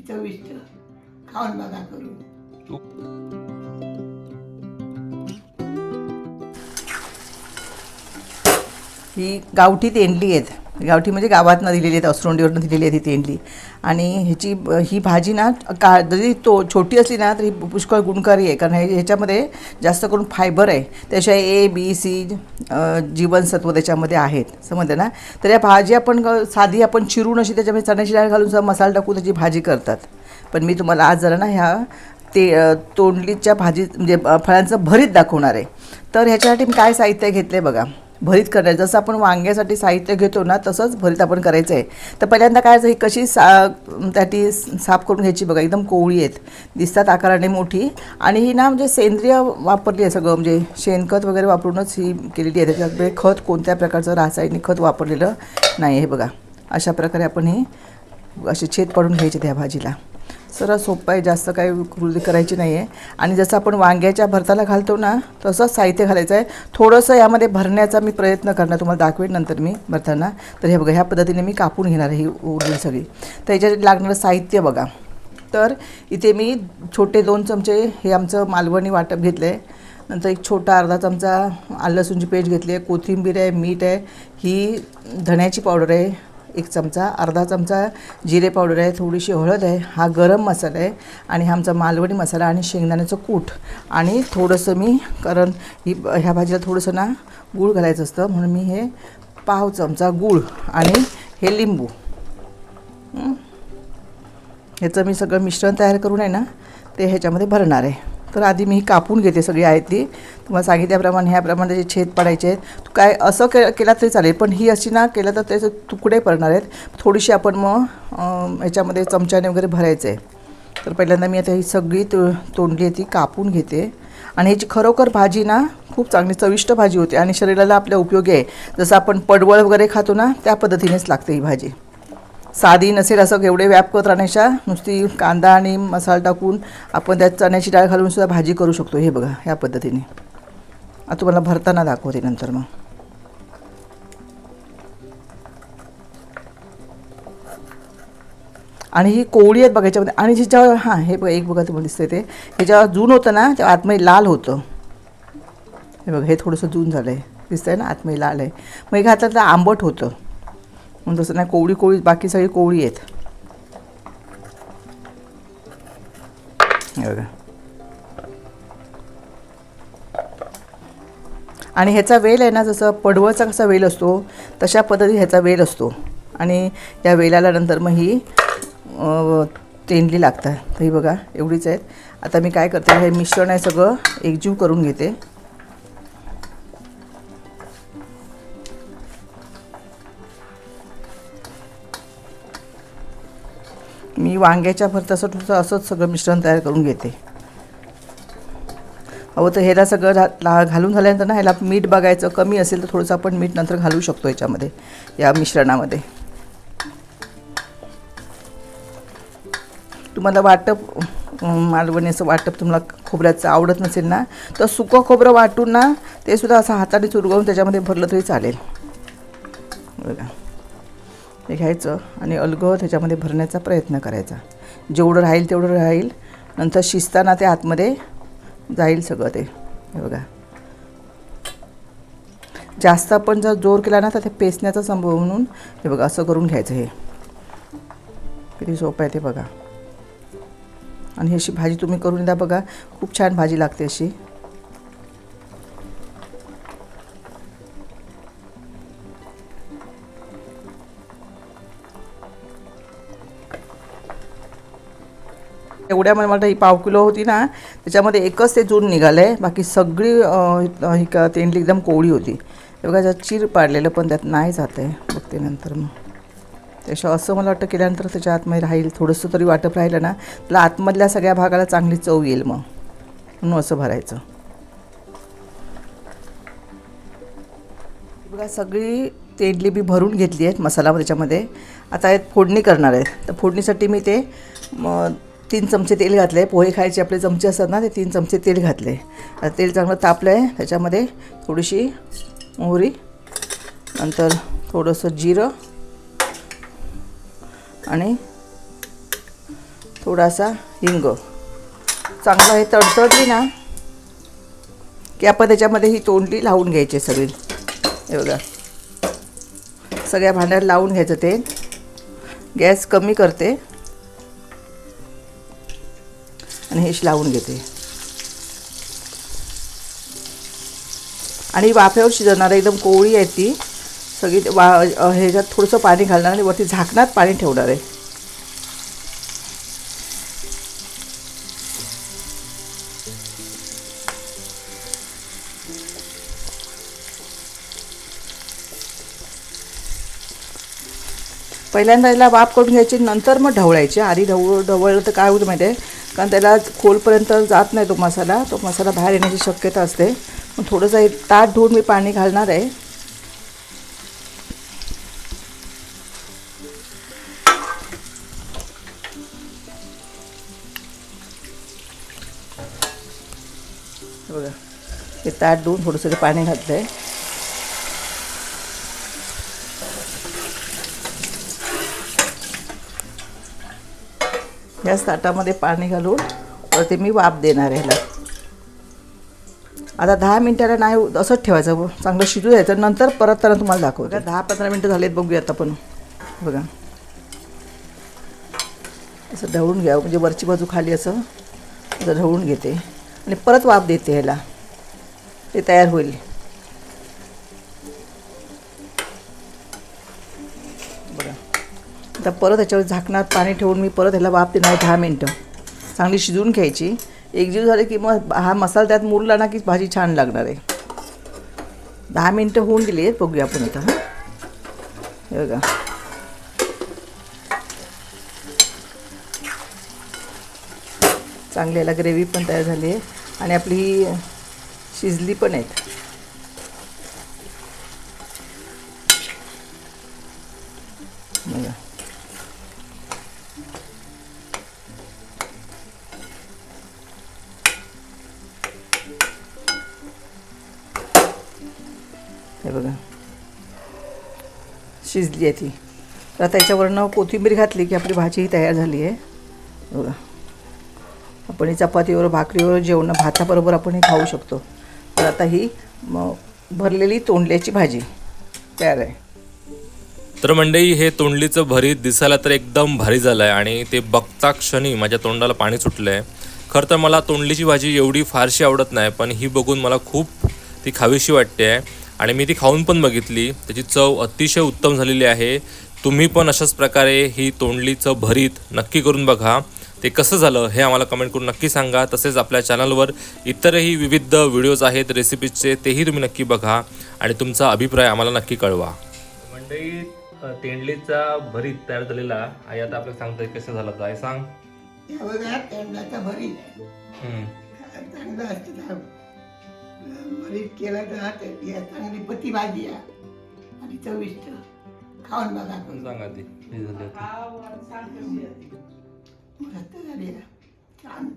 भाजी चविष्ट. खाऊन बघा करून. ही गावठी तेंडली आहेत. गावठी म्हणजे गावातनं दिलेली आहेत असरोंडीवरनं दिलेली आहे ती तेंडली. आणि ह्याची ही भाजी ना का जरी तो छोटी असली ना तरी पुष्कळ गुणकारी आहे. कारण हे ह्याच्यामध्ये जास्त करून फायबर आहे. त्याशिवाय ए बी सी जीवनसत्व त्याच्यामध्ये आहेत. समजलं ना? तर या भाजी आपण साधी आपण चिरून अशी त्याच्यामध्ये चण्याची डाळ घालून सुद्धा मसाला टाकून त्याची भाजी करतात. पण मी तुम्हाला आज जरा ना ह्या ते तोंडलीच्या भाजी म्हणजे फळांचं भरीत दाखवणार आहे. तर ह्याच्यासाठी मी काय साहित्य घेतलं आहे बघा. भरीत करायचं. जसं आपण वांग्यासाठी साहित्य घेतो ना तसंच भरीत आपण करायचं आहे. तर पहिल्यांदा काय ही कशी सा त्याटी साफ करून घ्यायची बघा एकदम कोवळी आहेत. दिसतात आकाराने मोठी. आणि ही ना म्हणजे सेंद्रिय वापरली आहे सगळं म्हणजे शेणखत वगैरे वापरूनच ही केलेली आहे. त्याच्यामध्ये खत कोणत्या प्रकारचं रासायनिक खत वापरलेलं नाही आहे बघा. अशा प्रकारे आपण ही असे छेद पडून घ्यायचे त्या भाजीला. सरळ सोपं आहे जास्त काही कृती करायची नाही आहे आणि जसं आपण वांग्याच्या भरताला घालतो ना तसंच साहित्य घालायचं आहे. थोडंसं यामध्ये भरण्याचा मी प्रयत्न करणार तुम्हाला दाखवेन नंतर मी भरताना. तर हे बघा ह्या पद्धतीने मी कापून घेणार आहे ही उरली सगळी. तर याच्यात लागणारं साहित्य बघा. तर इथे मी छोटे दोन चमचे हे आमचं मालवणी वाटप घेतलं आहे नंतर एक छोटा अर्धा चमचा आलं लसूणची पेस्ट घेतली आहे. कोथिंबीर आहे मीठ आहे. ही धण्याची पावडर आहे. एक चमचा अर्धा चमचा जिरे पावडर आहे थोडीशी हळद आहे हा गरम मसाला आहे आणि हा आमचा मालवणी मसाला आणि शेंगदाण्याचं कूट. आणि थोडंसं मी कारण ही ह्या भाजीला थोडंसं ना गूळ घालायचं असतं म्हणून मी हे पाव चमचा गूळ आणि हे लिंबू. ह्याचं मी सगळं मिश्रण तयार करून आहे ना ते ह्याच्यामध्ये भरणार आहे. तर आधी मी कापून घेते सगळी आहे ती. तुम्हाला सांगितल्याप्रमाणे ह्याप्रमाणे त्याचे छेद पडायचे आहेत काय असं के केला तरी चालेल पण ही अशी ना केलं तर त्याचे तुकडे पडणार आहेत? थोडीशी आपण मग याच्यामध्ये ह्याच्यामध्ये चमच्याने वगैरे भरायचं. आहे तर पहिल्यांदा मी आता ही सगळी तो तोंडली आहे ती कापून घेते. आणि ह्याची खरोखर भाजी ना खूप चांगली चविष्ट भाजी होते आणि शरीराला आपल्या उपयोगी आहे. जसं आपण पडवळ वगैरे खातो ना त्या पद्धतीनेच लागते ही भाजी. साधी नसेल असं एवढे व्याप करत राहण्याच्या नुसती कांदा आणि मसाला टाकून आपण त्यात चण्याची डाळ घालून सुद्धा भाजी करू शकतो. हे बघा ह्या पद्धतीने. आता तुम्हाला भरताना दाखवते नंतर मग. आणि ही कोवळी आहेत बघा याच्यामध्ये. आणि ज्याच्यावर हां हे बघा एक बघा तुम्हाला दिसतंय ते. हे जेव्हा जून होतं ना तेव्हा आतमध्ये लाल होतं. हे बघा हे थोडंसं जून झालं आहे दिसतंय ना आतमध्ये लाल आहे. मग हे घातलं तर आंबट होतं. म्हणून तसं नाही कोवळी कोवळी बाकी सगळी कोवळी आहेत. बघा. आणि ह्याचा वेल आहे ना जसं पडवळचा कसा वेल असतो तशा पद्धती ह्याचा वेल असतो. आणि या वेलाला नंतर मग ही तेंडली लागतात. तर ही बघा एवढीच आहेत. आता मी काय करते हे मिश्रण आहे सगळं एकजीव करून घेते. मी वांग्याच्या भरतासाठी असंच सगळं मिश्रण तयार करून घेते. अहो तर ह्याला सगळं घा ला- घालून झाल्यानंतर ना ह्याला मीठ बघायचं कमी असेल तर थोडंसं आपण मीठ नंतर घालू शकतो याच्यामध्ये या मिश्रणामध्ये. तुम्हाला वाटप मालवणीचं मालवणी असं वाटप तुम्हाला खोबऱ्याचं आवडत नसेल ना तर सुकं खोबरं वाटून ना ते सुद्धा असं हाताने चुरगवून त्याच्यामध्ये भरलं तरी चालेल. बघा. हे घ्यायचं आणि अलगद ह्याच्यामध्ये भरण्याचा प्रयत्न करायचा. जेवढं राहील तेवढं राहील. नंतर शिजताना ते आतमध्ये जाईल सगळं ते. हे बघा. जास्त आपण जर जोर केला ना तर ते पेसण्याचा संभव म्हणून हे बघा असं करून घ्यायचं हे. किती सोपं आहे ते बघा. आणि ही अशी भाजी तुम्ही करून द्या बघा. खूप छान भाजी लागते अशी. एवढ्या मला वाटतं ही पाव किलो होती ना त्याच्यामध्ये एकच ते जून निघालं आहे बाकी सगळी ही का तेंडली एकदम कोवळी होती. हे बघा त्यात चीर पाडलेलं पण त्यात नाही जात आहे बघते नंतर मग. त्याशिवाय असं मला वाटतं केल्यानंतर त्याच्या आतमध्ये राहील थोडंसं तरी वाटप राहिलं ना त्याला आतमधल्या सगळ्या भागाला चांगली चव येईल मग. म्हणून असं भरायचं. बघा सगळी तेंडली मी भरून घेतली आहेत मसाला त्याच्यामध्ये. आता आहेत फोडणी करणार आहे. तर फोडणीसाठी मी ते मग तीन चमचे तेल घातले पोहे खायचे आपले चमचे असतात ना ते तीन चमचे तेल घातले आता तेल चांगलं तापलं आहे त्याच्यामध्ये थोडीशी मोहरी नंतर थोडंसं जिरं आणि थोडासा हिंग. चांगलं हे तडतडली ना की आपण त्याच्यामध्ये ही तोंडली लावून घ्यायची सगळी. हे बघा. सगळ्या भांड्यात लावून घ्यायचं ते गॅस कमी करते. आणि हेच लावून घेते. आणि वाफ्यावर शिजवणार एकदम कोवळी आहे ती. सगळी वा ह्याच्यात थोडंसं पाणी घालणार आणि वरती झाकणात पाणी ठेवणार आहे. पहिल्यांदा याला वाफ करून घ्यायची नंतर मग ढवळायची. आधी ढवळ ढवळलं तर काय होतं माहिती आहे? कारण त्याला खोलपर्यंत जात नाही तो मसाला. तो मसाला बाहेर येण्याची शक्यता असते. मग थोडंसं एक ताट धुवून मी पाणी घालणार आहे. बघा. हे ताट धुवून थोडंसं ते पाणी घातलं आहे याच ताटामध्ये पाणी घालून वरती मी वाफ देणार ह्याला. आता दहा मिनिटाला नाही असंच ठेवायचं. चांगलं शिजू द्यायचं. नंतर परत त्यांना तुम्हाला दाखवतो. दहा पंधरा मिनटं झालेत बघूयात आपण. बघा. असं ढवळून घ्यावं म्हणजे वरची बाजू खाली असं असं ढवळून घेते. आणि परत वाफ देते ह्याला. ते तयार होईल बघा आता परत त्याच्यावर झाकणात पाणी ठेवून मी परत ह्याला वाफ देणार दहा मिनटं. चांगली शिजवून घ्यायची. एक दिवस झाले की मग हा मसाला त्यात मुरला ना की भाजी छान लागणार आहे. दहा मिनटं होऊन गेली आहेत बघूया आपण आता हां. हे बघा. चांगली याला ग्रेव्ही पण तयार झाली आहे. आणि आपली ही शिजली पण आहेत. शिजली आहे ती. तर आता याच्यावरनं कोथिंबीर घातली की आपली भाजी ही तयार झाली आहे. बघा. आपण ही चपातीवर भाकरीवर जेवण भाताबरोबर आपण हे खाऊ शकतो. तर आता ही भरलेली तोंडल्याची भाजी तयार आहे. तर मंडई हे तोंडलीचं भरीत दिसायला तर एकदम भारी झालं आहे आणि ते बघता क्षणी माझ्या तोंडाला पाणी सुटलं आहे खरं तर मला तोंडलीची भाजी एवढी फारशी आवडत नाही पण ही बघून मला खूप ती खावीशी वाटते आहे आणि मी ती खाऊन पण बघितली. त्याची चव अतिशय उत्तम झालेली आहे. तुम्ही पण अशाच प्रकारे ही तोंडलीचं भरीत नक्की करून बघा. ते कसं झालं हे आम्हाला कमेंट करून नक्की सांगा. तसेच आपल्या चॅनलवर इतरही विविध व्हिडिओज आहेत रेसिपीजचे तेही तुम्ही नक्की बघा. आणि तुमचा अभिप्राय आम्हाला नक्की कळवा. मंडळी तेंडलीचा भरीत तयार झालेला. आई आता आपल्याला सांगतोय कसं झालं तर आई सांग भरीत. चांगलं असतं. भरीत केलं तर ते ती चांगली पती भाजी आहे. आणि चविष्ट. खाऊन बघा. करून सांग मस्त झाली. छान.